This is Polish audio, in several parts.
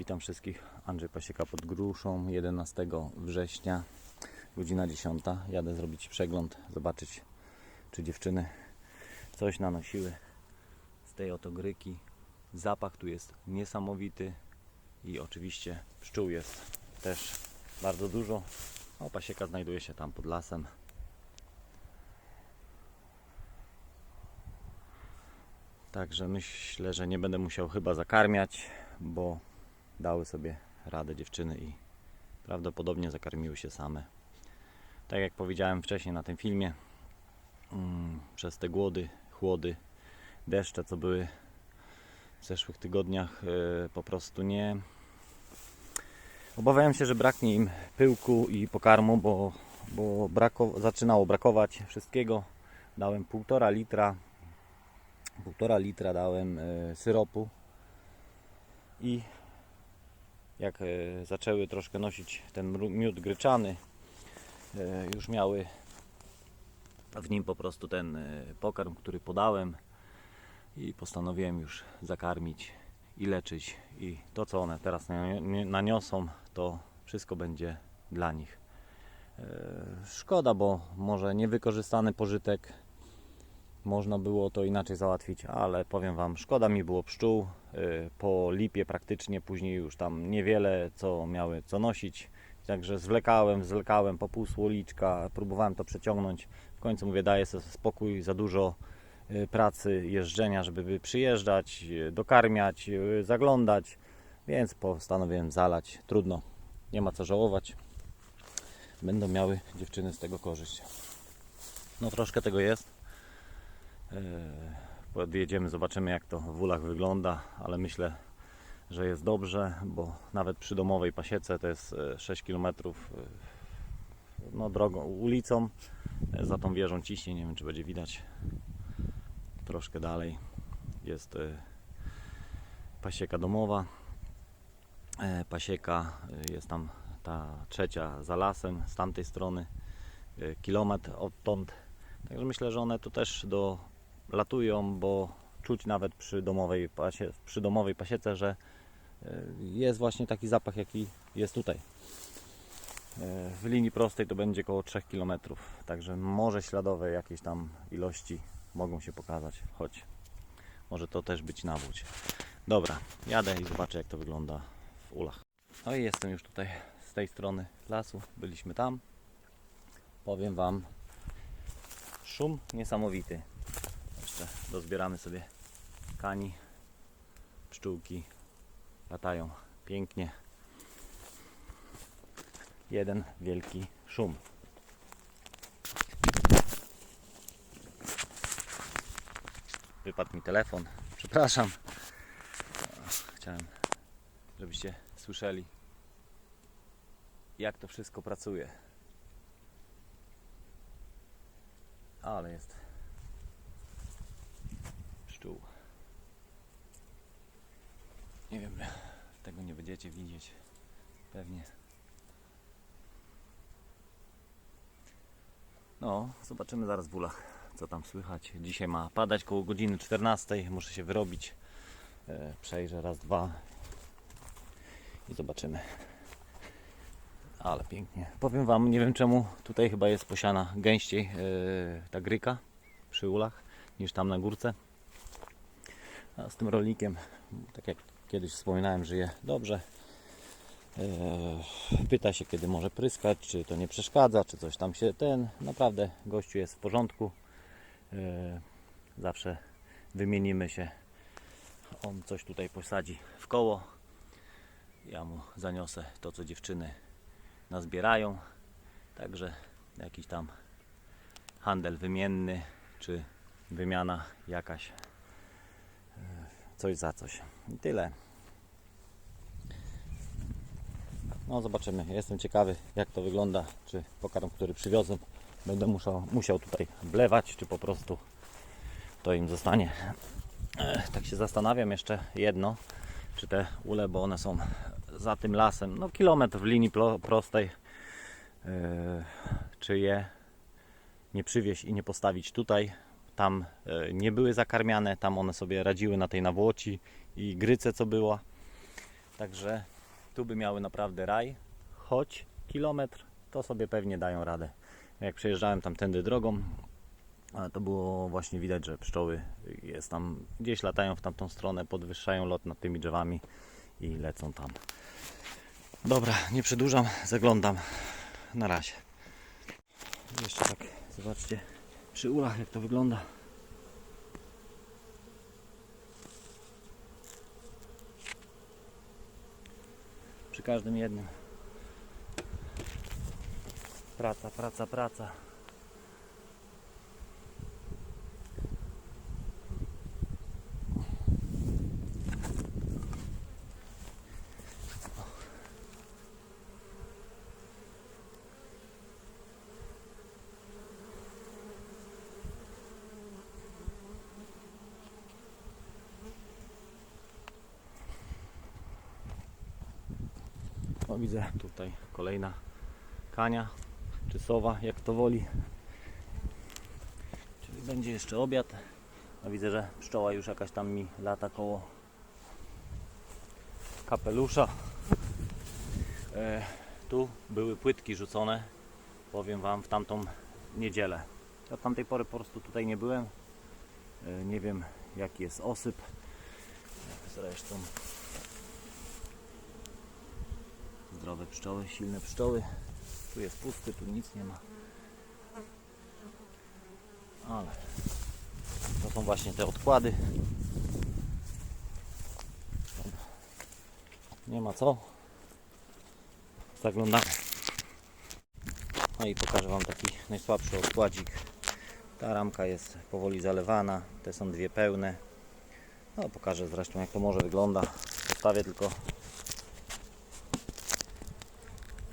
Witam wszystkich. Andrzej Pasieka pod Gruszą 11 września, godzina 10. Jadę zrobić przegląd, zobaczyć czy dziewczyny coś nanosiły z tej oto gryki. Zapach tu jest niesamowity i oczywiście pszczół jest też bardzo dużo. O, pasieka znajduje się tam pod lasem. Także myślę, że nie będę musiał chyba zakarmiać, bo dały sobie radę dziewczyny i prawdopodobnie zakarmiły się same. Tak jak powiedziałem wcześniej na tym filmie, mm, przez te głody, chłody, deszcze, co były w zeszłych tygodniach, e, po prostu nie. Obawiałem się, że braknie im pyłku i pokarmu, bo, bo brako, zaczynało brakować wszystkiego. Dałem półtora litra półtora litra dałem e, syropu i jak e, zaczęły troszkę nosić ten miód gryczany, e, już miały w nim po prostu ten e, pokarm, który podałem i postanowiłem już zakarmić i leczyć i to co one teraz nani- naniosą to wszystko będzie dla nich. Szkoda, bo może niewykorzystany pożytek można było to inaczej załatwić, ale powiem Wam, szkoda mi było pszczół. y, Po lipie praktycznie później już tam niewiele co miały co nosić. Także zwlekałem, zwlekałem po pół słoliczka, próbowałem to przeciągnąć. W końcu mówię, daję sobie spokój, za dużo y, pracy, jeżdżenia, żeby przyjeżdżać, y, dokarmiać, zaglądać, więc postanowiłem zalać. Trudno, nie ma co żałować. Będą miały dziewczyny z tego korzyść. No troszkę tego jest. Eee, Podjedziemy, zobaczymy jak to w ulach wygląda, ale myślę, że jest dobrze, bo nawet przy domowej pasiece to jest e, 6 km no, drogą, ulicą, e, za tą wieżą ciśnie, nie wiem czy będzie widać. Troszkę dalej jest e, pasieka domowa. E, pasieka e, jest tam ta trzecia za lasem z tamtej strony e, kilometr odtąd. Także myślę, że one tu też do, latują, bo czuć nawet przy domowej, pasie, przy domowej pasiece, że e, jest właśnie taki zapach, jaki jest tutaj. E, W linii prostej to będzie około 3 km, także może śladowe jakieś tam ilości mogą się pokazać, choć może to też być nawódź. Dobra, jadę i zobaczę jak to wygląda w ulach. No i jestem już tutaj z tej strony lasu, byliśmy tam. Powiem Wam, szum niesamowity. Jeszcze dozbieramy sobie kani. Pszczółki latają pięknie. Jeden wielki szum. Wypadł mi telefon. Przepraszam. Chciałem, żebyście słyszeli, jak to wszystko pracuje. Ale jest pszczół. Nie wiem, tego nie będziecie widzieć. Pewnie. No, zobaczymy zaraz w ulach, co tam słychać. Dzisiaj ma padać koło godziny 14. Muszę się wyrobić. E, przejrzę raz, dwa i zobaczymy. Ale pięknie. Powiem Wam, nie wiem czemu tutaj chyba jest posiana gęściej yy, ta gryka przy ulach niż tam na górce. A z tym rolnikiem, tak jak kiedyś wspominałem, żyje dobrze. Yy, pyta się, kiedy może pryskać, czy to nie przeszkadza, czy coś tam się ten. Naprawdę gościu jest w porządku. Yy, zawsze wymienimy się. On coś tutaj posadzi w koło. Ja mu zaniosę to, co dziewczyny nazbierają. Także jakiś tam handel wymienny, czy wymiana jakaś e, coś za coś. I tyle. No zobaczymy. Jestem ciekawy jak to wygląda, czy pokarm, który przywiozłem będę musiał, musiał tutaj wlewać, czy po prostu to im zostanie. Ech, tak się zastanawiam jeszcze jedno, czy te ule, bo one są za tym lasem, no kilometr w linii prostej, yy, czy je nie przywieźć i nie postawić tutaj. Tam yy, nie były zakarmiane, tam one sobie radziły na tej nawłoci i gryce co była. Także tu by miały naprawdę raj, choć kilometr to sobie pewnie dają radę. Jak przejeżdżałem tamtędy drogą, to było właśnie widać, że pszczoły jest tam, gdzieś latają w tamtą stronę, podwyższają lot nad tymi drzewami i lecą tam. Dobra, nie przedłużam, zaglądam. Na razie. Jeszcze tak, zobaczcie przy ulach jak to wygląda. Przy każdym jednym. Praca, praca, praca. Widzę tutaj kolejna kania, czy sowa, jak to woli. Czyli będzie jeszcze obiad. A widzę, że pszczoła już jakaś tam mi lata koło kapelusza. E, tu były płytki rzucone, powiem Wam, w tamtą niedzielę. Ja od tamtej pory po prostu tutaj nie byłem. E, nie wiem, jaki jest osyp. Zresztą Zdrowe pszczoły, silne pszczoły. Tu jest pusty, tu nic nie ma. Ale to są właśnie te odkłady. Nie ma co. Zaglądamy. No i pokażę Wam taki najsłabszy odkładzik. Ta ramka jest powoli zalewana. Te są dwie pełne. No pokażę zresztą jak to może wygląda. Postawię tylko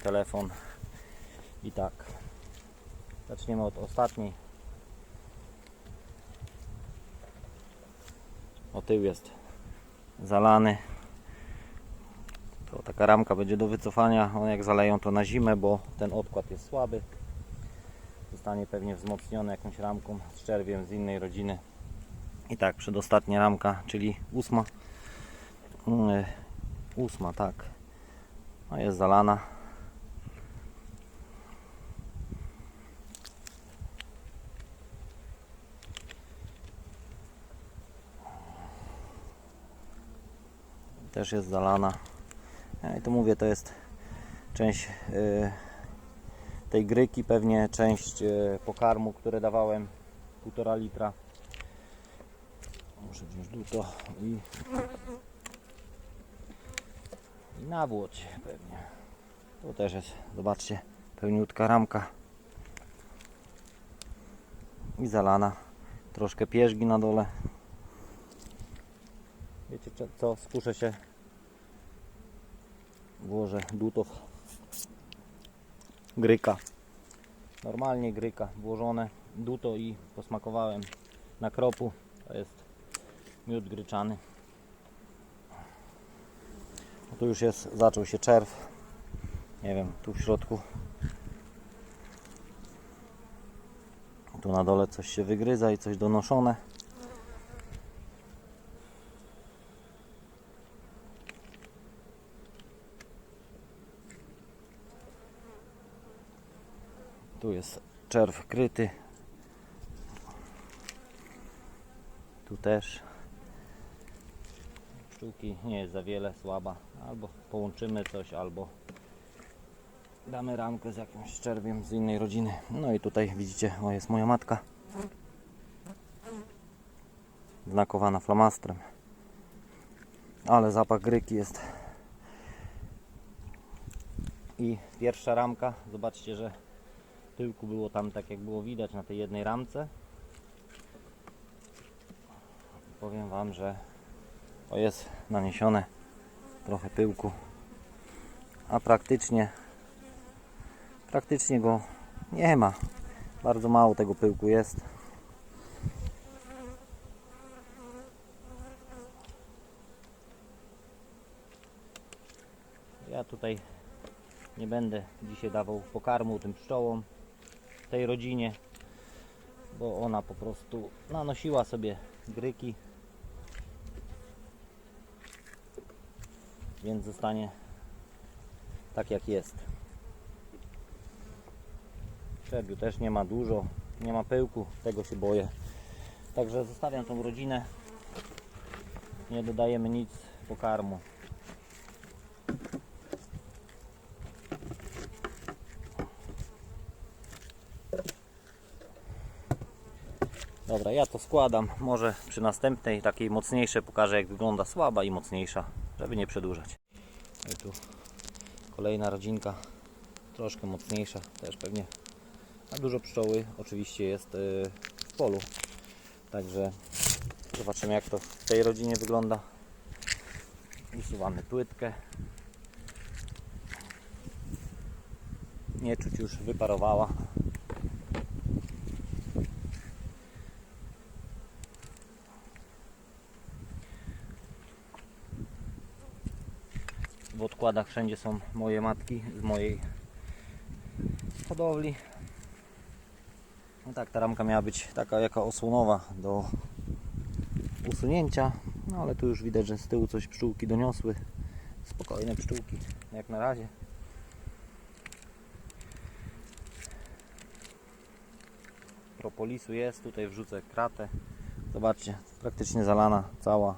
telefon. I tak. Zaczniemy od ostatniej. O tył jest zalany. To taka ramka będzie do wycofania. One jak zaleją to na zimę bo ten odkład jest słaby. Zostanie pewnie wzmocniony jakąś ramką z czerwiem z innej rodziny. I tak przedostatnia ramka czyli ósma. Mm, ósma tak. A jest zalana też jest zalana. I to mówię, to jest część y, tej gryki, pewnie część y, pokarmu, które dawałem, półtora litra. Muszę wziąć dłuto i, i nawłoć pewnie. Tu też jest, zobaczcie, pełniutka ramka i zalana. Troszkę pierzgi na dole. Wiecie co? Skuszę się. Włożę dutów. Gryka. Normalnie gryka włożone. Duto i posmakowałem na kropu. To jest miód gryczany. Tu już jest, zaczął się czerw. Nie wiem, tu w środku. Tu na dole coś się wygryza i coś donoszone. Tu jest czerw kryty. Tu też. Pszczółki nie jest za wiele, słaba. Albo połączymy coś, albo damy ramkę z jakimś czerwiem z innej rodziny. No i tutaj widzicie, o jest moja matka. Znakowana flamastrem. Ale zapach gryki jest. I pierwsza ramka, zobaczcie, że tyłku było tam tak jak było widać na tej jednej ramce. Powiem Wam, że o jest naniesione trochę pyłku, a praktycznie praktycznie go nie ma. Bardzo mało tego pyłku jest. Ja tutaj nie będę dzisiaj dawał pokarmu tym pszczołom tej rodzinie, bo ona po prostu nanosiła sobie gryki. więc zostanie tak jak jest. Czerwiu też nie ma dużo, nie ma pyłku, tego się boję. Także zostawiam tą rodzinę. Nie dodajemy nic pokarmu. Dobra, ja to składam. Może przy następnej takiej mocniejszej pokażę jak wygląda słaba i mocniejsza, żeby nie przedłużać. I tu kolejna rodzinka, troszkę mocniejsza, też pewnie. A dużo pszczoły oczywiście jest y, w polu. Także zobaczymy jak to w tej rodzinie wygląda. Usuwamy płytkę. Nie czuć już wyparowała. W odkładach wszędzie są moje matki z mojej hodowli. No tak, ta ramka miała być taka jaka osłonowa do usunięcia, no ale tu już widać, że z tyłu coś pszczółki doniosły. Spokojne pszczółki, jak na razie. Propolisu jest, tutaj wrzucę kratę. Zobaczcie, praktycznie zalana cała.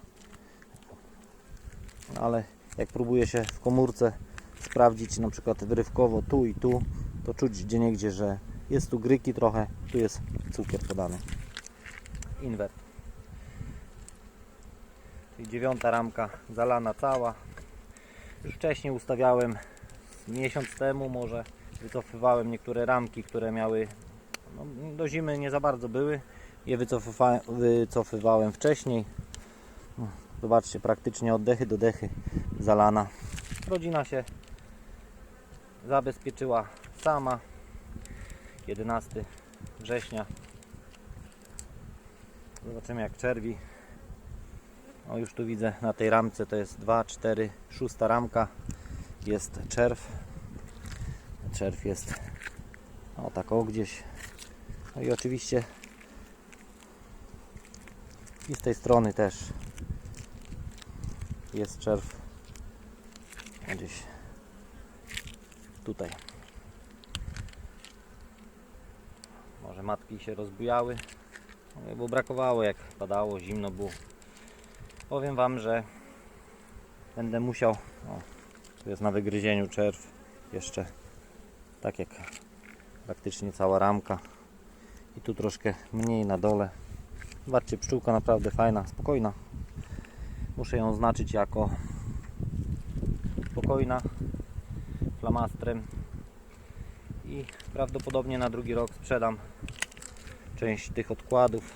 No ale jak próbuje się w komórce sprawdzić na przykład wyrywkowo tu i tu, to czuć gdzie niegdzie, że jest tu gryki trochę, tu jest cukier podany. Inwert. Czyli dziewiąta ramka zalana cała. Już wcześniej ustawiałem miesiąc temu może wycofywałem niektóre ramki, które miały no, do zimy nie za bardzo były. Je wycofa, wycofywałem wcześniej. No, Zobaczcie, praktycznie od dechy do dechy zalana. Rodzina się zabezpieczyła sama. 11 września. Zobaczymy jak czerwi. O już tu widzę na tej ramce to jest 2, 4, 6 ramka. Jest czerw. Czerw jest o tak o gdzieś. No i oczywiście i z tej strony też jest czerw gdzieś tutaj. Może matki się rozbujały, no, bo brakowało jak padało, zimno było. Powiem Wam, że będę musiał, o, tu jest na wygryzieniu czerw, jeszcze tak jak praktycznie cała ramka i tu troszkę mniej na dole. Zobaczcie, pszczółka naprawdę fajna, spokojna. Muszę ją znaczyć jako spokojna, flamastrem i prawdopodobnie na drugi rok sprzedam część tych odkładów,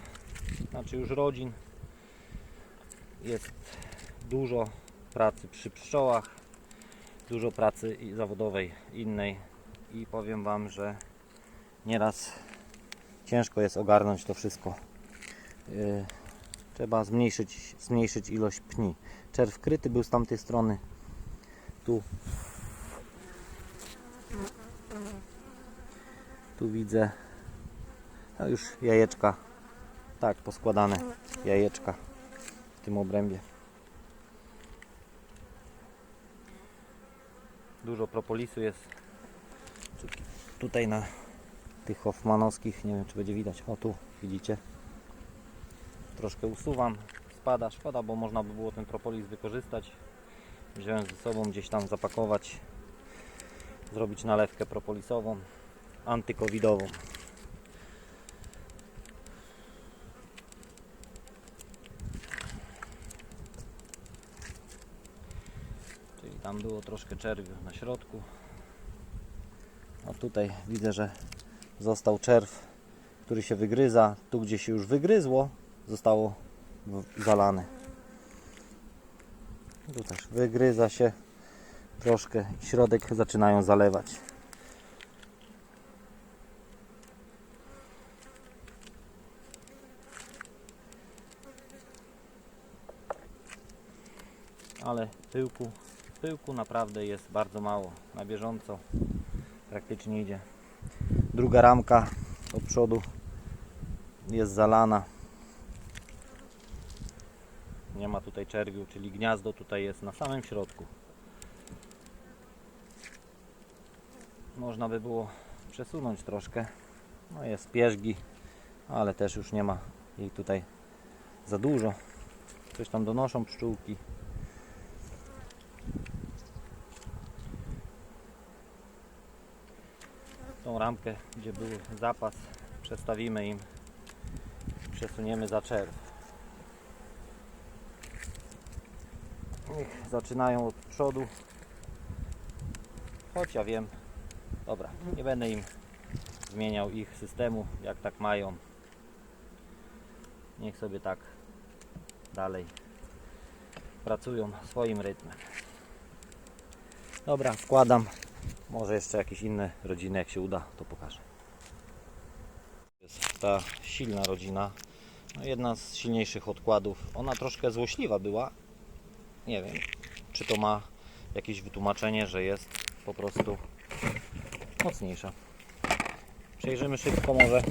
znaczy już rodzin. Jest dużo pracy przy pszczołach, dużo pracy zawodowej innej i powiem Wam, że nieraz ciężko jest ogarnąć to wszystko. Yy, trzeba zmniejszyć, zmniejszyć ilość pni. Czerw kryty był z tamtej strony. Tu. Tu widzę a już jajeczka. Tak, poskładane jajeczka w tym obrębie. Dużo propolisu jest. Tu- Tutaj na tych hoffmanowskich, nie wiem czy będzie widać. O tu widzicie. Troszkę usuwam. Spada, szkoda, bo można by było ten propolis wykorzystać. Wziąłem ze sobą gdzieś tam zapakować. Zrobić nalewkę propolisową, antykowidową. Czyli tam było troszkę czerwiu na środku. A tutaj widzę, że został czerw, który się wygryza. Tu gdzie się już wygryzło, zostało zalane. Tu też wygryza się troszkę i środek zaczynają zalewać. Ale pyłku, pyłku naprawdę jest bardzo mało. Na bieżąco praktycznie idzie. Druga ramka od przodu jest zalana. Nie ma tutaj czerwiu, czyli gniazdo tutaj jest na samym środku. Można by było przesunąć troszkę. No jest pierzgi, ale też już nie ma jej tutaj za dużo. Coś tam donoszą pszczółki. Tą ramkę, gdzie był zapas, przestawimy im. Przesuniemy za czerw. Niech zaczynają od przodu. Choć ja wiem, dobra, nie będę im zmieniał ich systemu, jak tak mają. Niech sobie tak dalej pracują swoim rytmem. Dobra, wkładam. Może jeszcze jakieś inne rodziny, jak się uda, to pokażę. Jest ta silna rodzina. No jedna z silniejszych odkładów. Ona troszkę złośliwa była. Nie wiem, czy to ma jakieś wytłumaczenie, że jest po prostu mocniejsza. Przejrzymy szybko może.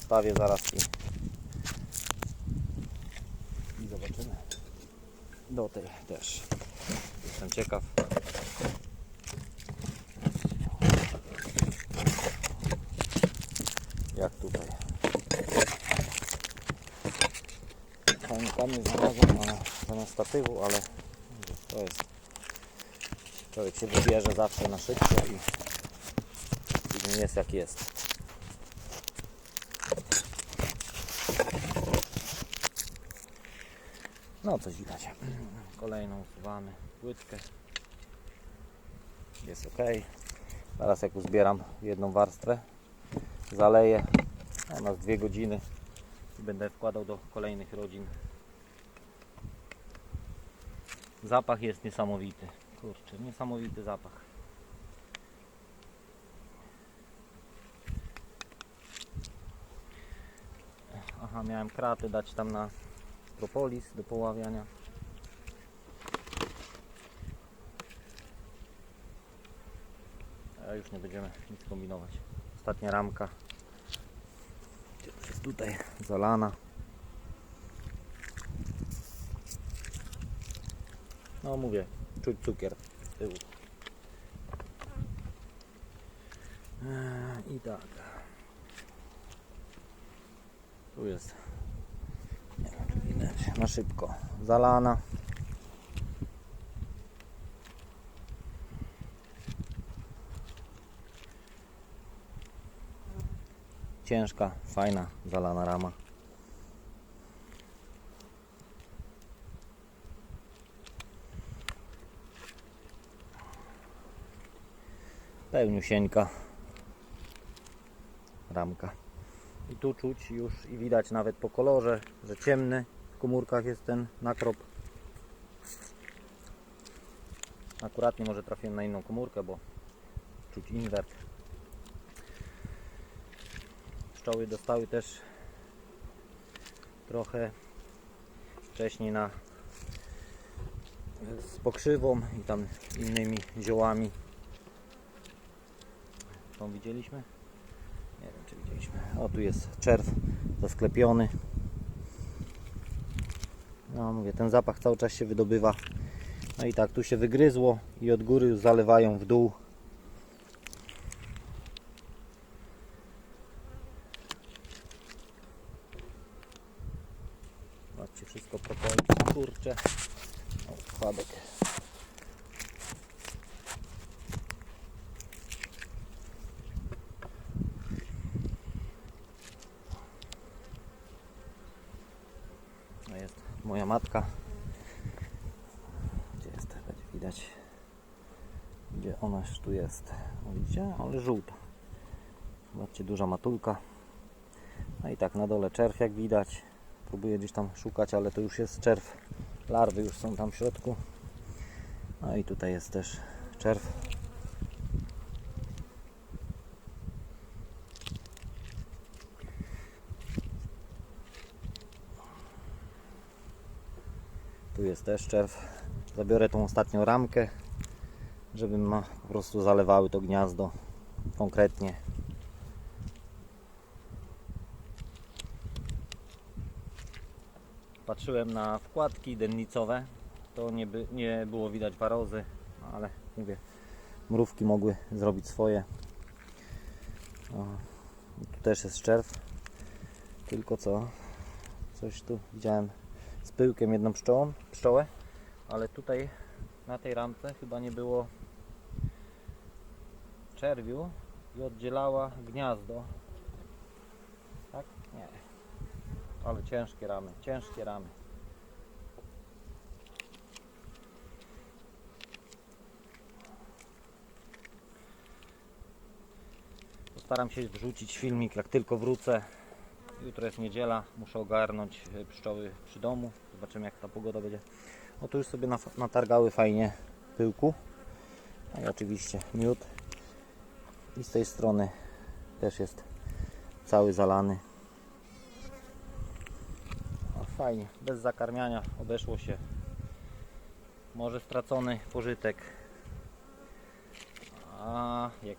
Stawię zaraz i, i zobaczymy. Do tej też. Jestem ciekaw. Jak tutaj. Fajny kamień znalazłem ale zamiast statywu, ale to jest człowiek się wybierze zawsze na szybko i, i jest jak jest. No coś widać. Kolejną usuwamy płytkę. Jest ok. Teraz jak uzbieram jedną warstwę, zaleję no, na dwie godziny i będę wkładał do kolejnych rodzin. Zapach jest niesamowity. Kurczę, niesamowity zapach. Aha, miałem kraty dać tam na propolis do poławiania. A już nie będziemy nic kombinować. Ostatnia ramka. Jest tutaj zalana. No mówię, czuć cukier z tyłu. Eee, I tak. Tu jest widać, na szybko zalana. Ciężka, fajna, zalana rama. Pełniusieńka ramka. I tu czuć już i widać nawet po kolorze, że ciemny w komórkach jest ten nakrop. Akuratnie może trafiłem na inną komórkę, bo czuć inwert. Pszczoły dostały też trochę wcześniej na z pokrzywą i tam innymi ziołami. Widzieliśmy? Nie wiem czy widzieliśmy. O tu jest czerw zasklepiony. No mówię, ten zapach cały czas się wydobywa. No i tak, tu się wygryzło i od góry zalewają w dół. Zobaczcie, wszystko propolis, kurcze. O, spadek. No jest moja matka. Gdzie jest? Będzie widać. Gdzie ona już tu jest. O, Widzicie? Ale żółta. Duża matulka. No i tak na dole czerw jak widać. Próbuję gdzieś tam szukać, ale to już jest czerw. Larwy już są tam w środku. No i tutaj jest też czerw. Tu jest też czerw. Zabiorę tą ostatnią ramkę, żeby ma po prostu zalewały to gniazdo konkretnie. Patrzyłem na wkładki dennicowe. To nie, by, nie było widać warozy, ale mówię, mrówki mogły zrobić swoje. O, tu też jest czerw. Tylko co? Coś tu widziałem z pyłkiem jedną pszczołą, pszczołę, ale tutaj na tej ramce chyba nie było czerwiu i oddzielała gniazdo. Tak? Nie. Ale ciężkie ramy, ciężkie ramy. Postaram się wrzucić filmik jak tylko wrócę. Jutro jest niedziela, muszę ogarnąć e, pszczoły przy domu. Zobaczymy jak ta pogoda będzie. O tu już sobie natargały fajnie pyłku. No i oczywiście miód. I z tej strony też jest cały zalany. Fajnie, bez zakarmiania obeszło się. Może stracony pożytek. A jak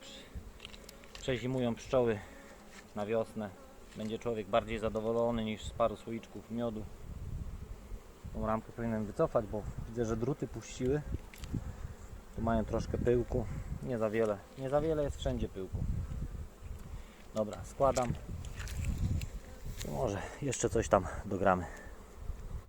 przezimują pszczoły na wiosnę, będzie człowiek bardziej zadowolony niż z paru słoiczków miodu. Tą ramkę powinienem wycofać, bo widzę, że druty puściły. Tu mają troszkę pyłku. Nie za wiele. Nie za wiele jest wszędzie pyłku. Dobra, składam. Może jeszcze coś tam dogramy.